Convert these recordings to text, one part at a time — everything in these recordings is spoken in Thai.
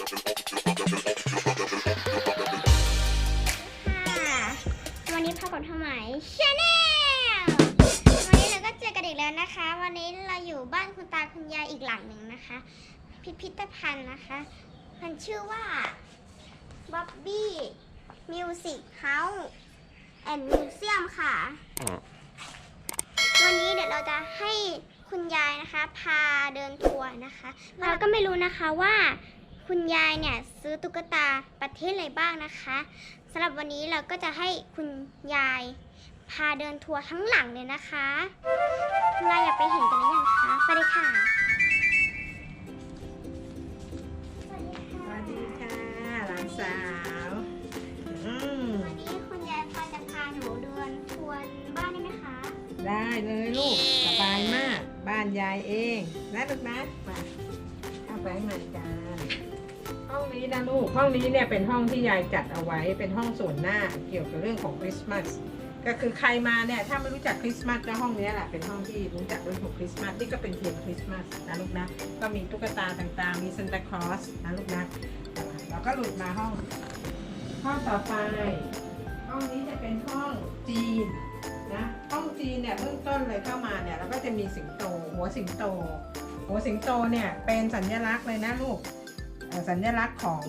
ค่ะวันนี้พบกับทำไมชาแนลวันนี้เราก็เจอกันอีกแล้วนะคะ วันนี้เราอยู่บ้านคุณตาคุณยายอีกหลังหนึ่งนะคะ พิพิธภัณฑ์นะคะ มันชื่อว่าบ๊อบบี้มิวสิกเฮาส์แอนด์มิวเซียมค่ะ วันนี้เดี๋ยวเราจะให้คุณยายนะคะ พาเดินทัวร์นะคะ เราก็ไม่รู้นะคะว่า คุณยายเนี่ยซื้อตุ๊กตาประเทศอะไรบ้างนะคะสำหรับวันนี้เราก็จะให้คุณยายพาเดินทัวร์ทั้งหลังเลยนะคะคุณยายอยากไปเห็นกันหรือยังคะไปเลยค่ะสวัสดีสค่ะวัสดีค่ะหลานสาวอืมวันนี้คุณยายพาจะพาหนูเดินทัวร์บ้านได้ไหมคะ ได้เลยลูกสบายมาก บ้านยายเองนะลูกนะมาเข้าไปเหมือนกัน ห้องนี้นะลูก ห้องนี้เนี่ยเป็นห้องที่ยายจัดเอาไว้ เป็นห้องส่วนหน้าเกี่ยวกับเรื่องของคริสต์มาส ก็คือใครมาเนี่ยถ้าไม่รู้จักคริสต์มาสก็ห้องนี้แหละเป็นห้องที่รู้จักเรื่องของคริสต์มาสนี่ก็เป็นเทียนคริสต์มาสนะลูกนะ ก็มีตุ๊กตาต่างๆ มีซานตาคลอสนะลูกนะเราก็หลุดมาห้อง ห้องต่อไป ห้องนี้จะเป็นห้องจีนนะห้องจีนเนี่ยเบื้องต้นเลยเข้ามาเนี่ยเราก็จะมีสิงโต หัวสิงโต หัวสิงโตเนี่ยเป็นสัญลักษณ์เลยนะลูก สัญลักษณ์ของ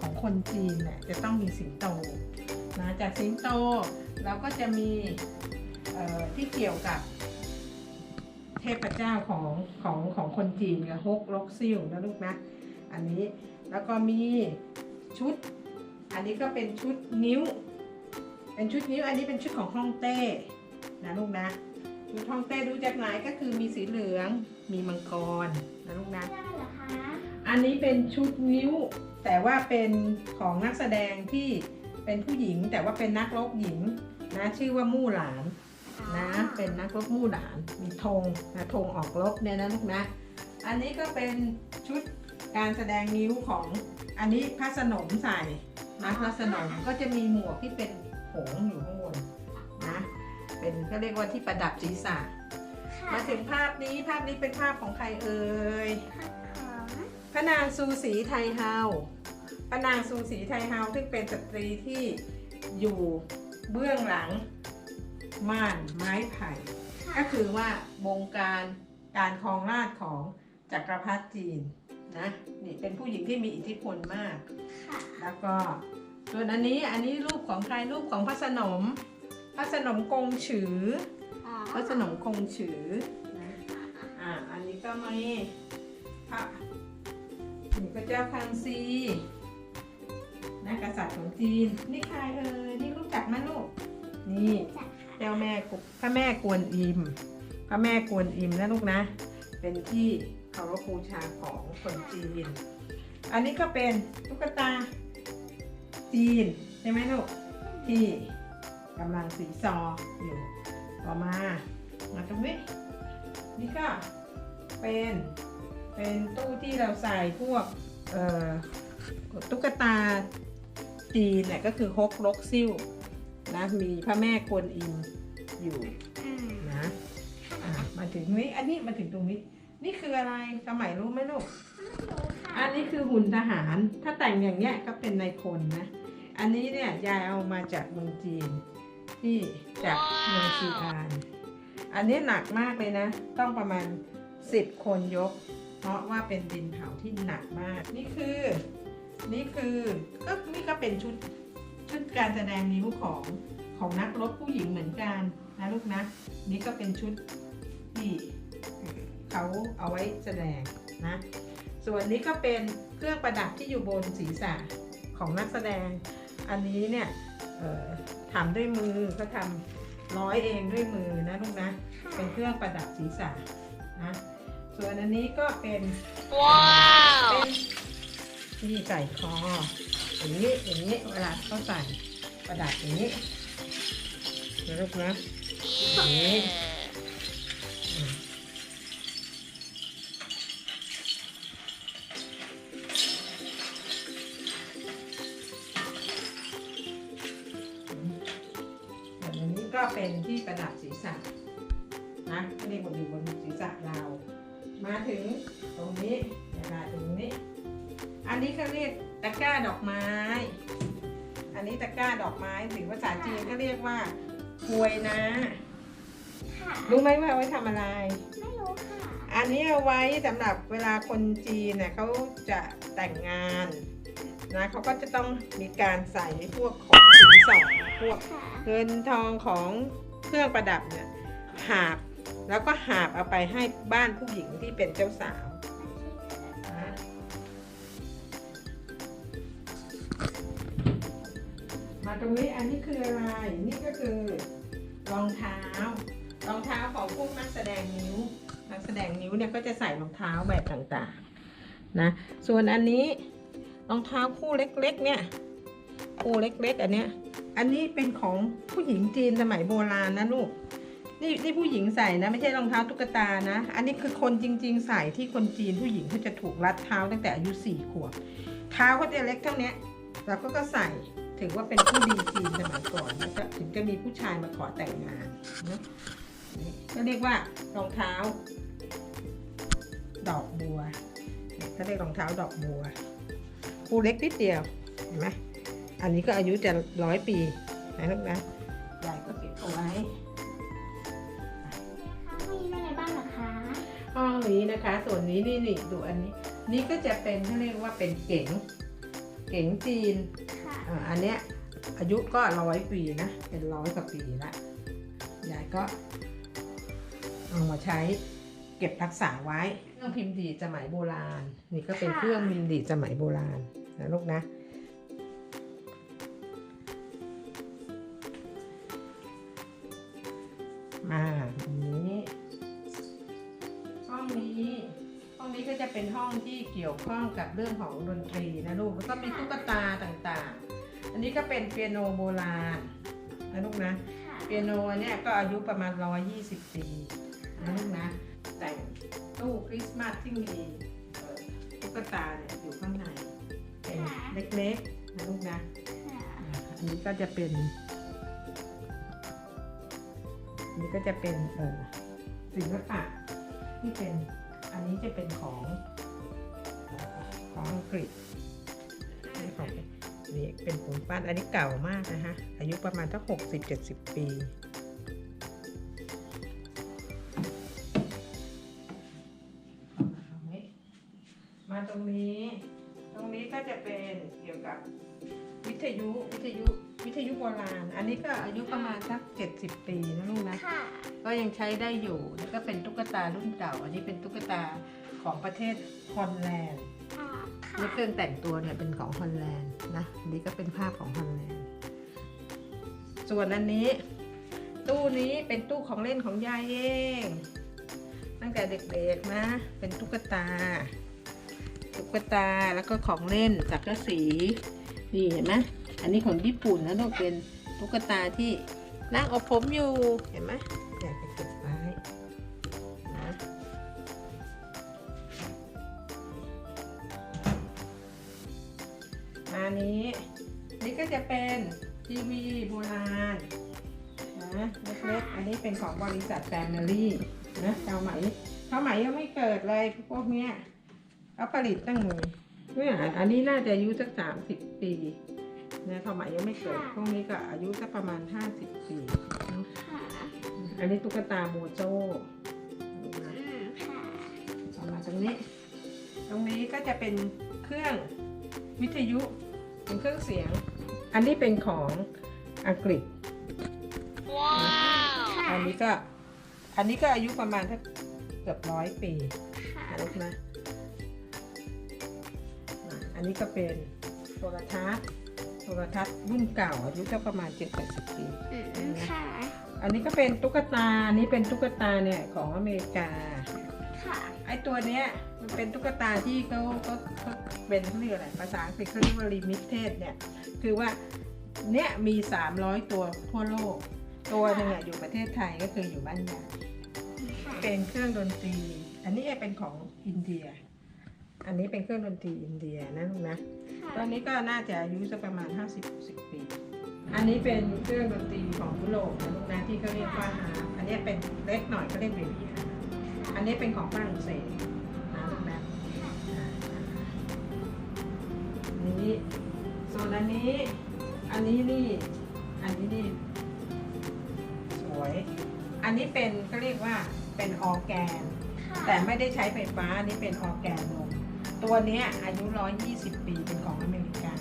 ของคนจีนเนี่ยจะต้องมีสิงโตนะจากสิงโตเราก็จะมีที่เกี่ยวกับเทพเจ้าของของของคนจีนกับฮกลกซิ่วนะลูกนะ อันนี้แล้วก็มีชุด อันนี้ก็เป็นชุดนิ้ว เป็นชุดนิ้ว อันนี้เป็นชุดของฮ่องเต้นะลูกนะชุดฮ่องเต้ดูจากไหนก็คือมีสีเหลืองมีมังกรนะลูกนะ อคะอันนี้เป็นชุดนิ้ว แต่ว่าเป็นของนักแสดงที่เป็นผู้หญิง แต่ว่าเป็นนักรบหญิงนะชื่อว่ามู่หลานนะเป็นนักรบมู่หลานมีธงนะธงออกรบเนี่ยนะลูกนะ อันนี้ก็เป็นชุดการแสดงนิ้วของอันนี้พระสนมใส่นะพระสนมก็จะมีหมวกที่เป็นหงส์อยู่ข้างบนนะเป็นก็เรียกว่าที่ประดับศีรษะค่ะมาถึงภาพนี้ภาพนี้เป็นภาพของใครเอ่ยของ พระนางซูสีไทยเฮาพระนางซูสีไทยเฮาซึ่งเป็นสตรีที่อยู่เบื้องหลังม่านไม้ไผ่ ก็คือว่าบงการการครองราชย์ของจักรพรรดิจีนนะนี่เป็นผู้หญิงที่มีอิทธิพลมาก ค่ะ แล้วก็ส่วนอันนี้อันนี้รูปของใครรูปของพระสนม พระสนมกงฉือ อ๋อพระสนมคงฉือนะอ่า อันนี้ก็มีพระนี่ พระเจ้าคังซีนะกษัตริย์ของจีน นี่ใครเอ่ยนี่รู้จักไหมลูก นี่จัดค่ะเจ้าแม่พระแม่กวนอิม พระแม่กวนอิมนะลูกนะ เป็นที่เคารพบูชาของคนจีน อันนี้ก็เป็นตุ๊กตาจีนใช่ไหมลูก ที่กำลังสีซออยู่ต่อมา มาตรงนี้ นี่ก็เป็น เป็นตู้ที่เราใส่พวกเอ่อตุ๊กตาจีนเนี่ยก็คือฮกลกซิ่วนะมีพระแม่กวนอิมอยู่อืมนะอะมาถึงนี้อันนี้มาถึงตรงนี้ นี่คืออะไรสมัยรู้ไหมลูกรู้ค่ะอันนี้คือหุ่นทหาร ถ้าแต่งอย่างเงี้ยก็เป็นนายพลนะ อันนี้เนี่ยยายเอามาจากเมืองจีน ที่จากเมืองซีอาน อันนี้หนักมากเลยนะ ต้องประมาณ10คนยก เพราะว่าเป็นดินเผาที่หนักมาก นี่คือ นี่คือก็นี่ก็เป็นชุดชุดการแสดงนิ้วของของนักรบผู้หญิงเหมือนกันนะลูกนะ นี่ก็เป็นชุดที่เขาเอาไว้แสดงนะ ส่วนนี้ก็เป็นเครื่องประดับที่อยู่บนศีรษะของนักแสดง อันนี้เนี่ยทำด้วยมือก็ทำร้อยเองด้วยมือนะลูกนะ เป็นเครื่องประดับศีรษะนะ ส่วนอันนี้ก็เป็นว้าวเป็นที่ใส่คออย่างนี้อย่างนี้เวลาเขาใส่ประดับอย่างนี้นะลูกนะอย่างนี้าเรียกตะกร้าดอกไม้ อันนี้ตะกร้าดอกไม้หรือภาษาจีนก็เรียกว่าพวยนะ ค่ะรู้ไหมว่าเอาไว้ทำอะไร ไม่รู้ค่ะอันนี้เอาไว้สำหรับเวลาคนจีนเนี่ยเขาจะแต่งงานนะเขาก็จะต้องมีการใส่พวกของสินสอดพวก ค่ะเงินทองของเครื่องประดับเนี่ยหาบ แล้วก็หาบเอาไปให้บ้านผู้หญิงที่เป็นเจ้าสาว ตรงนี้อันนี้คืออะไร นี่ก็คือรองเท้า รองเท้าของพวกนักแสดงนิ้ว นักแสดงนิ้วเนี่ยก็จะใส่รองเท้าแบบต่างๆนะ ส่วนอันนี้รองเท้าคู่เล็กๆ เนี่ย คู่เล็กๆ อันเนี้ย อันนี้เป็นของผู้หญิงจีนสมัยโบราณนะลูก นี่นี่ผู้หญิงใส่นะไม่ใช่รองเท้าตุ๊กตานะ อันนี้คือคนจริง ๆ ใส่ที่คนจีนผู้หญิงเขาจะถูกรัดเท้าตั้งแต่อายุสี่ขวบ เท้าเขาจะเล็กเท่านี้ยเราก็ก็ใส่ ถือว่าเป็นผู้ดีจีนสมัยก่อนแล้วก็ถึงจะมีผู้ชายมาขอแต่งงานนะนี่ก็เรียกว่ารองเท้า ดอกบัวเนี่ยเขาเรียกรองเท้าดอกบัวคู่เล็กนิดเดียวเห็นไหมอันนี้ก็อายุจะร้อยปีนะลูกนะยายก็เก็บเอาไว้ห้องนี้เป็นไงบ้างเหรอคะห้องนี้นะคะ ส่วนนี้นี่นี่ดูอันนี้ นี่ก็จะเป็นเขาเรียกว่าเป็นเก๋ง เก๋งจีนค่ะ อ่าอันเนี้ยอายุก็ร้อยปีนะ เป็นร้อยกว่าปีละยายก็เอามาใช้เก็บรักษาไว้เครื่องพิมพ์ดีดสมัยโบราณ นี่ก็เป็นเครื่องพิมพ์ดีดสมัยโบราณนะลูกนะมาตรงนี้ห้องนี้ห้องนี้ก็จะเป็นห้องที่เกี่ยวข้องกับเรื่องของดนตรีนะลูกแล้วก็มีตุ๊กตาต่างๆ อันนี้ก็เป็นเปียโนโบราณนะลูกนะค่ะเปียโนเนี่ยก็อายุประมาณ 120 ปีนะลูกนะ แต่งตู้คริสต์มาสที่มีเอ่อตุ๊กตาเนี่ยอยู่ข้างในเป็นเล็กๆนะลูกนะค่ะอ่าอันนี้ก็จะเป็น อันนี้ก็จะเป็นเอ่อศิลปะที่เป็นอันนี้จะเป็นของเอ่อของอังกฤษนี่ของนี่ เป็นปูนปั้นอันนี้เก่ามากนะฮะอายุประมาณตั้งหกสิบเจ็ดสิบปี มาตรงนี้ ตรงนี้ก็จะเป็นเกี่ยวกับวิทยุวิทยุวิทยุโบราณ อันนี้ก็อายุประมาณสัก70ปีนะลูกนะค่ะก็ยังใช้ได้อยู่แล้วก็เป็นตุ๊กตารุ่นเก่า อันนี้เป็นตุ๊กตาของประเทศฮอลแลนด์ อ่าค่ะเครื่องแต่งตัวเนี่ยเป็นของฮอลแลนด์นะอันนี้ก็เป็นภาพของฮอลแลนด์ ส่วนอันนี้ ตู้นี้เป็นตู้ของเล่นของยายเอง ตั้งแต่เด็กๆนะ เป็นตุ๊กตา ตุ๊กตาแล้วก็ของเล่นสักกะสีนี่เห็นไหมอันนี้ของญี่ปุ่นนะลูกเป็นตุ๊กตาที่นั่งอบผมอยู่เห็นไหม นี้ นี่ก็จะเป็นทีวีโบราณนะเล็กๆอันนี้เป็นของบริษัทแฟมิลี่นะเจ้าไหมเขาไหมยังไม่เกิดเลยพวกเนี้ยเขาผลิตตั้งเนี่ยอันนี้น่าจะอายุสักสามสิบปีนะสมัยยังไม่เกิด พวกนี้ก็อายุสักประมาณห้าสิบปีเนอะค่ะอันนี้ตุ๊กตาโมโจนะอืมค่ะเอามาตรงนี้ ตรงนี้ก็จะเป็นเครื่องวิทยุ เป็นเครื่องเสียง อันนี้เป็นของอังกฤษค่ะอันนี้ก็ อันนี้ก็อายุประมาณสักเกือบร้อยปีค่ะนะลูกนะอะอันนี้ก็เป็นโทรทัศน์โทรทัศน์รุ่นเก่า อายุก็ประมาณ7 8 0ปีอืมค่ะ อันนี้ก็เป็นตุ๊กตา อันนี้เป็นตุ๊กตาเนี่ยของอเมริกา ค่ะ ไอ้ตัวเนี้ยมันเป็นตุ๊กตาที่เขาเขา เขาเป็นเขาเรียกอะไรภาษาอังกฤษเขาเรียกว่า limited เนี่ยคือว่าเนี่ยมี 300 ตัวทั่วโลก ตัวหนึงอะอยู่ประเทศไทยก็คืออยู่บ้านยายค่ะเป็นเครื่องดนตรี อันนี้เป็นของอินเดีย อันนี้เป็นเครื่องดนตรีอินเดียนะลูกนะตอนนี้ก็น่าจะอายุสักประมาณ 50-60 ปี อันนี้เป็นเครื่องดนตรีของยุโรปนะลูกนะที่เขาเรียกว่าฮาร์ปอันนี้เป็นเล็กหน่อยก็เรียกเบบี้ฮาร์ปอันนี้เป็นของฝรั่งเศส อันนี้ อันนี้นี่ อันนี้นี่ สวย อันนี้เป็นก็เรียกว่าเป็นออร์แกนค่ะแต่ไม่ได้ใช้ไฟฟ้า อันนี้เป็นออร์แกนลมตัวเนี้ยอายุ 120 ปีเป็นของอเมริกา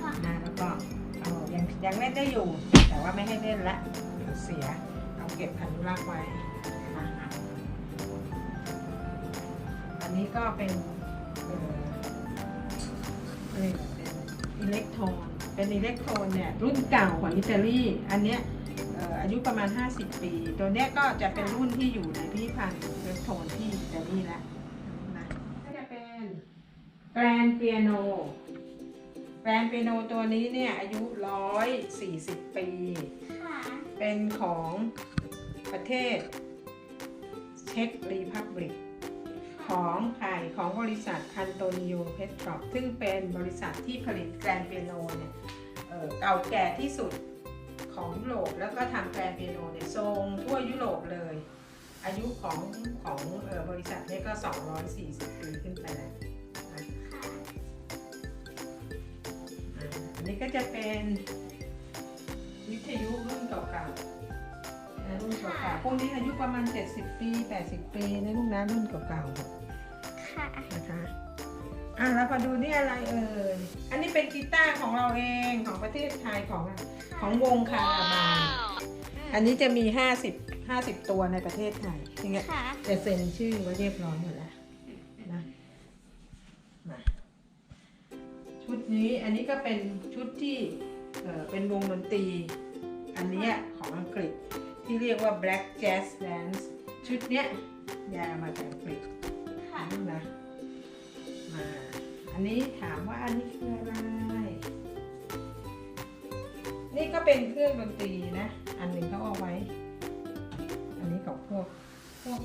ค่ะนะแล้วก็เอ่อยังยังเล่นได้อยู่ แต่ว่าไม่ให้เล่นละเดี๋ยวเสีย เอาเก็บอนุรักษ์ไว้นะคะอันนี้ก็เป็นเอ่อ อะไรนะเป็นอิเล็กโทรนเป็นอิเล็กโทรนเนี่ยรุ่นเก่าของอิตาลีอันเนี้ยเอ่ออายุประมาณ 50 ปี ตัวเนี้ยก็จะเป็นรุ่นที่อยู่ในพิพิธภัณฑ์อิเล็กโทรนที่อิตาลีแล้วนะก็จะเป็นแกรนเปียโนแกรนเปียโนตัวนี้เนี่ยอายุ 140 ปีค่ะเป็นของประเทศเช็กรีพับลิก ของไข่ของบริษัทคันโตนิโอเพสตรอปซึ่งเป็นบริษัทที่ผลิตแกรนเปียโนเนี่ยเก่าแก่ที่สุดของยุโรปแล้วก็ทำแกรนเปียโนเนี่ยทรงทั่วยุโรปเลย อายุของของออบริษัทนี้ก็ 240 ปีขึ้นไปแล้วนะอันนี้ก็จะเป็นวิทยุรุ่นเก่าๆนะรุ่นเก่าๆพวกนี้อายุประมาณ 70 ปี 80 ปีนะลูกนะรุ่นเก่าๆ นะคะ อะแล้วมาดูนี่อะไรเอ่ย อันนี้เป็นกีตาร์ของเราเองของประเทศไทยของของวงคาราบาวอันนี้จะมี 50 50 ตัวในประเทศไทยอย่างเงี้ยค่ะจะเซ็นชื่อไว้เรียบร้อยหมดแล้วนะมาชุดนี้อันนี้ก็เป็นชุดที่เอ่อเป็นวงดนตรี อันเนี้ยของอังกฤษที่เรียกว่า Black Jazz Dance ชุดเนี้ยยามาจากอังกฤษค่ะนะ มา อันนี้ถามว่าอันนี้คืออะไร นี่ก็เป็นเครื่องดนตรีนะ อันหนึ่งเขาเอาไว้ อันนี้ของพวกพวก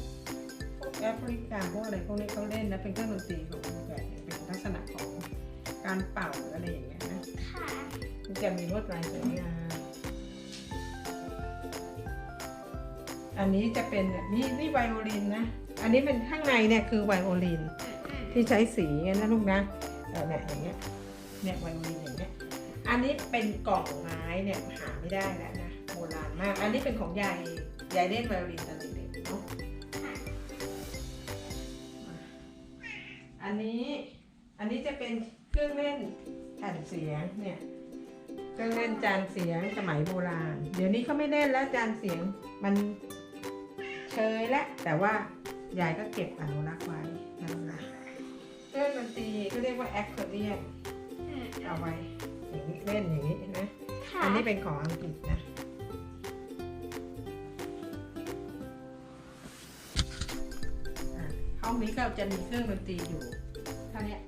พวกแอฟริกาพวกอะไรพวกนี้เขาเล่นนะ เป็นเครื่องดนตรีของพวกแบบนี้เป็นลักษณะของการเป่าหรืออะไรอย่างเงี้ยนะค่ะมันจะมีลวดลายสวยงามอันนี้จะเป็นแบบนี่นี่ไวโอลินนะ อันนี้เป็นข้างในเนี่ยคือไวโอลิน ที่ใช้สีนะลูกนะเนี่ยอย่างเงี้ยเนี่ยไวโอลินอย่างเงี้ยอันนี้เป็นกล่องไม้เนี่ยหาไม่ได้แล้วนะโบราณมาก อันนี้เป็นของยายยายเล่นไวโอลินตอนเด็กๆเนาะอันนี้อันนี้จะเป็นเครื่องเล่นแผ่นเสียงเนี่ยเครื่องเล่นจานเสียงสมัยโบราณ เดี๋ยวนี้เขาไม่เล่นแล้วจานเสียงมันเชยแล้วแต่ว่ายายก็เก็บอนุรักษ์ไว้นะ เครื่องดนตรีก็เรียกว่าแอคคอร์เดียนเอาไว้อย่างนี้เล่นอย่างนี้นะค่ะอันนี้เป็นของอังกฤษนะอะห้องนี้ก็จะมีเครื่องดนตรีอยู่เท่าเนี้ย